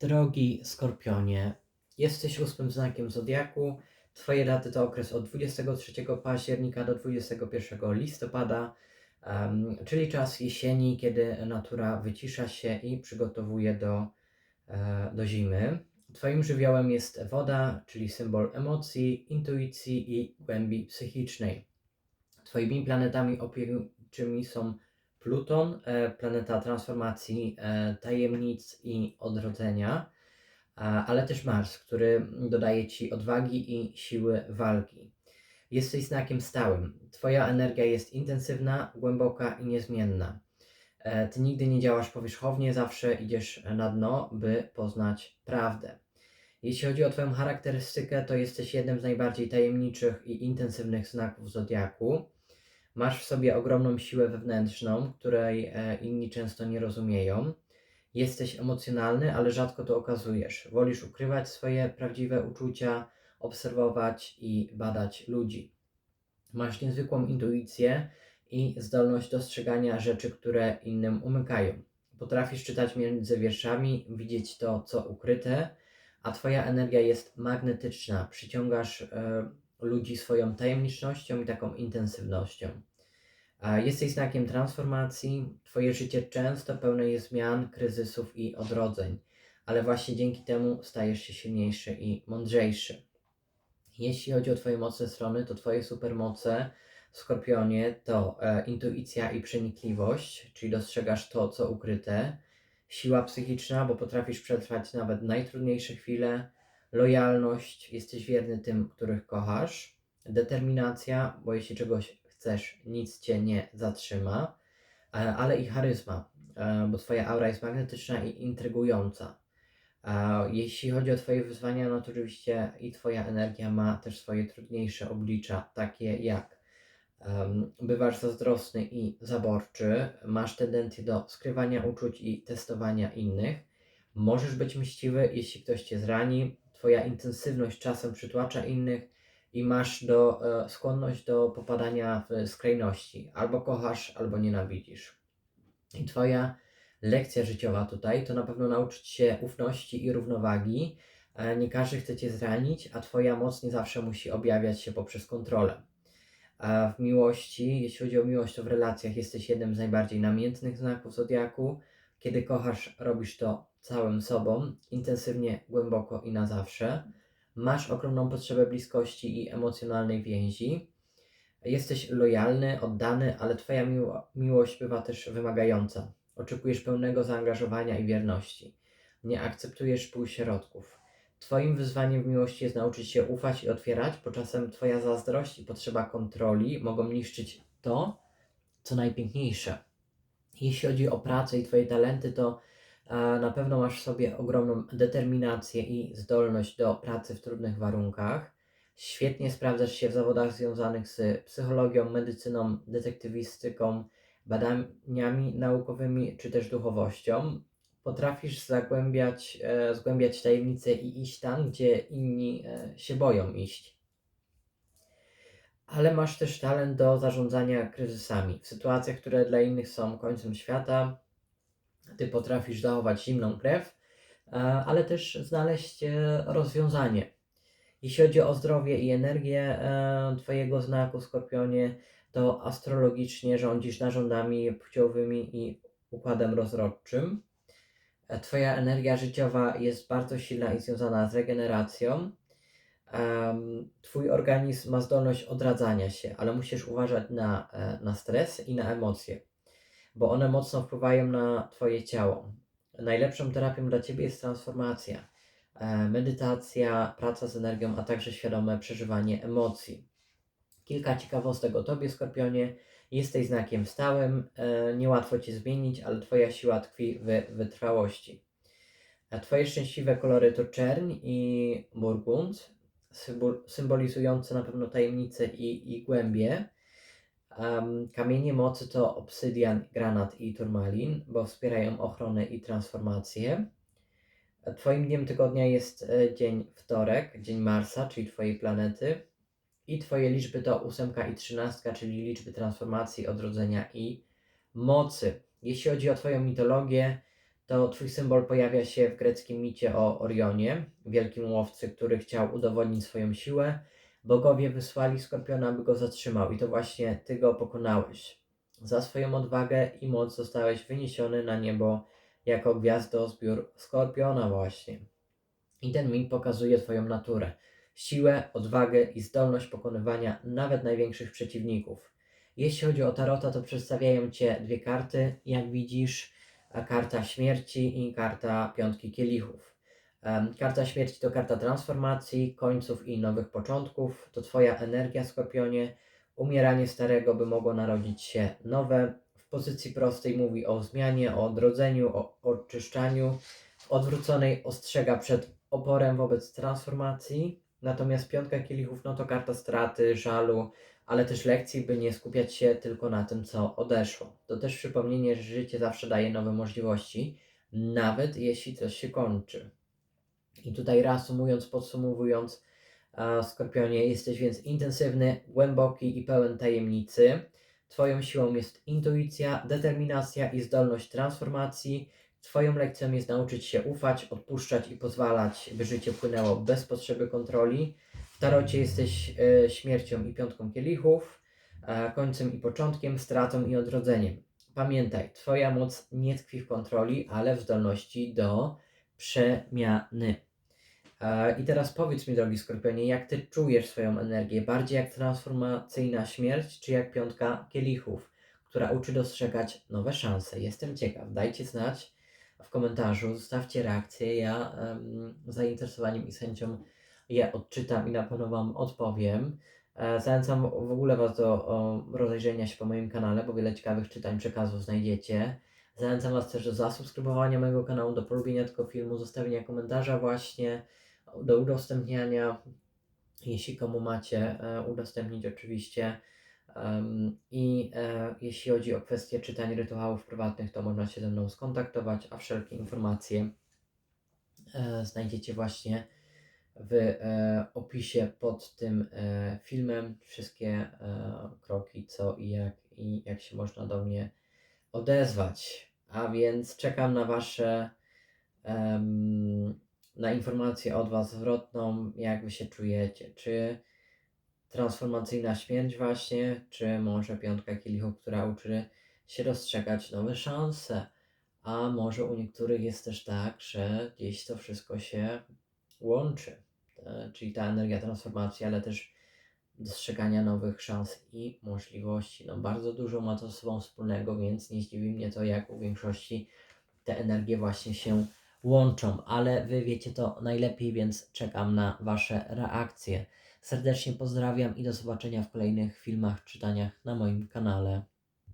Drogi Skorpionie, jesteś ósmym znakiem zodiaku. Twoje daty to okres od 23 października do 21 listopada, em, czyli czas jesieni, kiedy natura wycisza się i przygotowuje do, e, do zimy. Twoim żywiołem jest woda, czyli symbol emocji, intuicji i głębi psychicznej. Twoimi planetami opiekuńczymi są Pluton, e, planeta transformacji, e, tajemnic i odrodzenia, ale też Mars, który dodaje ci odwagi i siły walki. Jesteś znakiem stałym. Twoja energia jest intensywna, głęboka i niezmienna. E, Ty nigdy nie działasz powierzchownie, zawsze idziesz na dno, by poznać prawdę. Jeśli chodzi o Twoją charakterystykę, to jesteś jednym z najbardziej tajemniczych i intensywnych znaków zodiaku. Masz w sobie ogromną siłę wewnętrzną, której e, inni często nie rozumieją. Jesteś emocjonalny, ale rzadko to okazujesz. Wolisz ukrywać swoje prawdziwe uczucia, obserwować i badać ludzi. Masz niezwykłą intuicję i zdolność dostrzegania rzeczy, które innym umykają. Potrafisz czytać między wierszami, widzieć to, co ukryte, a Twoja energia jest magnetyczna. Przyciągasz e, ludzi swoją tajemnicznością i taką intensywnością. Jesteś znakiem transformacji. Twoje życie często pełne jest zmian, kryzysów i odrodzeń, ale właśnie dzięki temu stajesz się silniejszy i mądrzejszy. Jeśli chodzi o Twoje mocne strony, to Twoje supermoce w Skorpionie to e, intuicja i przenikliwość, czyli dostrzegasz to, co ukryte, siła psychiczna, bo potrafisz przetrwać nawet najtrudniejsze chwile, lojalność, jesteś wierny tym, których kochasz, determinacja, bo jeśli czegoś chcesz, nic cię nie zatrzyma, e, ale i charyzma, e, bo Twoja aura jest magnetyczna i intrygująca. A jeśli chodzi o Twoje wyzwania, no to oczywiście i Twoja energia ma też swoje trudniejsze oblicza, takie jak em, bywasz zazdrosny i zaborczy, masz tendencję do skrywania uczuć i testowania innych, możesz być mściwy, jeśli ktoś Cię zrani, Twoja intensywność czasem przytłacza innych i masz do, e, skłonność do popadania w skrajności, albo kochasz, albo nienawidzisz. I Twoja lekcja życiowa tutaj to na pewno nauczyć się ufności i równowagi. E, Nie każdy chce Cię zranić, a Twoja moc nie zawsze musi objawiać się poprzez kontrolę. A w miłości, jeśli chodzi o miłość, to w relacjach jesteś jednym z najbardziej namiętnych znaków zodiaku. Kiedy kochasz, robisz to całym sobą, intensywnie, głęboko i na zawsze. Masz ogromną potrzebę bliskości i emocjonalnej więzi. Jesteś lojalny, oddany, ale Twoja miło- miłość bywa też wymagająca. Oczekujesz pełnego zaangażowania i wierności. Nie akceptujesz półśrodków. Twoim wyzwaniem w miłości jest nauczyć się ufać i otwierać, bo czasem Twoja zazdrość i potrzeba kontroli mogą niszczyć to, co najpiękniejsze. Jeśli chodzi o pracę i Twoje talenty, to na pewno masz w sobie ogromną determinację i zdolność do pracy w trudnych warunkach. Świetnie sprawdzasz się w zawodach związanych z psychologią, medycyną, detektywistyką, badaniami naukowymi czy też duchowością. Potrafisz zagłębiać, e, zgłębiać tajemnice i iść tam, gdzie inni e, się boją iść. Ale masz też talent do zarządzania kryzysami. W sytuacjach, które dla innych są końcem świata, ty potrafisz zachować zimną krew, e, ale też znaleźć e, rozwiązanie. Jeśli chodzi o zdrowie i energię e, Twojego znaku, Skorpionie, to astrologicznie rządzisz narządami płciowymi i układem rozrodczym. Twoja energia życiowa jest bardzo silna i związana z regeneracją. Twój organizm ma zdolność odradzania się, ale musisz uważać na, na stres i na emocje, bo one mocno wpływają na Twoje ciało. Najlepszą terapią dla Ciebie jest transformacja, e, medytacja, praca z energią, a także świadome przeżywanie emocji. Kilka ciekawostek o Tobie, Skorpionie. Jesteś znakiem stałym, e, niełatwo Cię zmienić, ale Twoja siła tkwi w wytrwałości. A Twoje szczęśliwe kolory to czerń i burgund, symbol, symbolizujące na pewno tajemnice i, i głębie. Em, kamienie mocy to obsydian, granat i turmalin, bo wspierają ochronę i transformację. Twoim dniem tygodnia jest e, dzień wtorek, dzień Marsa, czyli Twojej planety. I Twoje liczby to ósemka i trzynastka, czyli liczby transformacji, odrodzenia i mocy. Jeśli chodzi o Twoją mitologię, to twój symbol pojawia się w greckim micie o Orionie, wielkim łowcy, który chciał udowodnić swoją siłę. Bogowie wysłali Skorpiona, by go zatrzymał i to właśnie ty go pokonałeś. Za swoją odwagę i moc zostałeś wyniesiony na niebo jako gwiazdozbiór Skorpiona właśnie. I ten mit pokazuje twoją naturę, siłę, odwagę i zdolność pokonywania nawet największych przeciwników. Jeśli chodzi o Tarota, to przedstawiają Cię dwie karty, jak widzisz, karta śmierci i karta piątki kielichów. Karta śmierci to karta transformacji, końców i nowych początków. To Twoja energia, Skorpionie. Umieranie starego, by mogło narodzić się nowe. W pozycji prostej mówi o zmianie, o odrodzeniu, o oczyszczaniu. W odwróconej ostrzega przed oporem wobec transformacji. Natomiast piątka kielichów no to karta straty, żalu, ale też lekcji, by nie skupiać się tylko na tym, co odeszło. To też przypomnienie, że życie zawsze daje nowe możliwości, nawet jeśli coś się kończy. I tutaj reasumując, podsumowując, a, Skorpionie, jesteś więc intensywny, głęboki i pełen tajemnicy. Twoją siłą jest intuicja, determinacja i zdolność transformacji. Twoją lekcją jest nauczyć się ufać, odpuszczać i pozwalać, by życie płynęło bez potrzeby kontroli. W tarocie jesteś e, śmiercią i piątką kielichów, e, końcem i początkiem, stratą i odrodzeniem. Pamiętaj, Twoja moc nie tkwi w kontroli, ale w zdolności do przemiany. E, I teraz powiedz mi, drogi Skorpionie, jak Ty czujesz swoją energię? Bardziej jak transformacyjna śmierć, czy jak piątka kielichów, która uczy dostrzegać nowe szanse? Jestem ciekaw. Dajcie znać w komentarzu, zostawcie reakcję. Ja z zainteresowaniem i z chęcią je odczytam i na pewno Wam odpowiem. E, Zachęcam w ogóle Was do rozejrzenia się po moim kanale, bo wiele ciekawych czytań, przekazów znajdziecie. Zachęcam Was też do zasubskrybowania mojego kanału, do polubienia tego filmu, zostawienia komentarza właśnie, do udostępniania, jeśli komu macie e, udostępnić oczywiście. I e, jeśli chodzi o kwestie czytań rytuałów prywatnych, to można się ze mną skontaktować, a wszelkie informacje e, znajdziecie właśnie w opisie pod tym filmem. Wszystkie kroki, co i jak, i jak się można do mnie odezwać. A więc czekam na Wasze na informację od Was zwrotną, jak Wy się czujecie. Czy transformacyjna śmierć właśnie, czy może piątka kielichów, która uczy się dostrzegać nowe szanse. A może u niektórych jest też tak, że gdzieś to wszystko się łączy. E, Czyli ta energia transformacji, ale też dostrzegania nowych szans i możliwości. No bardzo dużo ma to ze sobą wspólnego, więc nie zdziwi mnie to, jak u większości te energie właśnie się łączą, ale Wy wiecie to najlepiej, więc czekam na Wasze reakcje. Serdecznie pozdrawiam i do zobaczenia w kolejnych filmach, czytaniach na moim kanale.